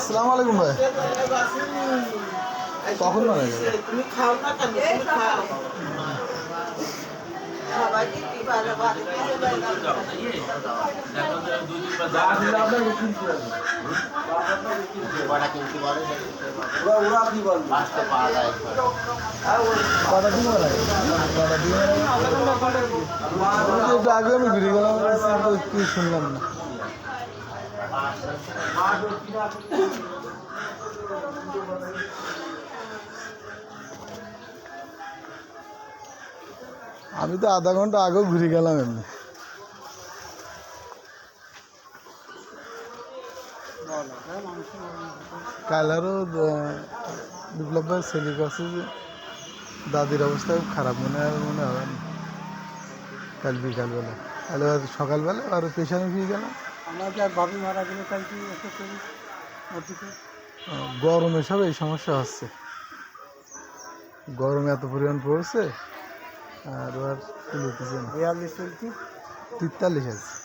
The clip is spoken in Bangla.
আসসালামু আলাইকুম ভাই কখন গেল তুমি খাও না কেন তুমি খাও আগে আমি ঘুরে গেলাম কি শুনলাম না আমি তো আধা ঘণ্টা আগেও ঘুরে গেলাম এমনি। কালারও বিপ্লব ভাই ছেলে কাছে দাদির অবস্থা খুব খারাপ মনে হয়, মনে হবে কাল বিকালবেলা। তাহলে সকালবেলা আর পেশানি ফিরে গেলাম। আমাকে আর ভাবি মারা গেলে তাই কি করি? গরমে সব এই সমস্যা হচ্ছে। গরমে এত পরিমাণ পড়ছে আর আর কুলোতেছে না। বিয়াল্লিশ চলছি। তেতাল্লিশ আছে।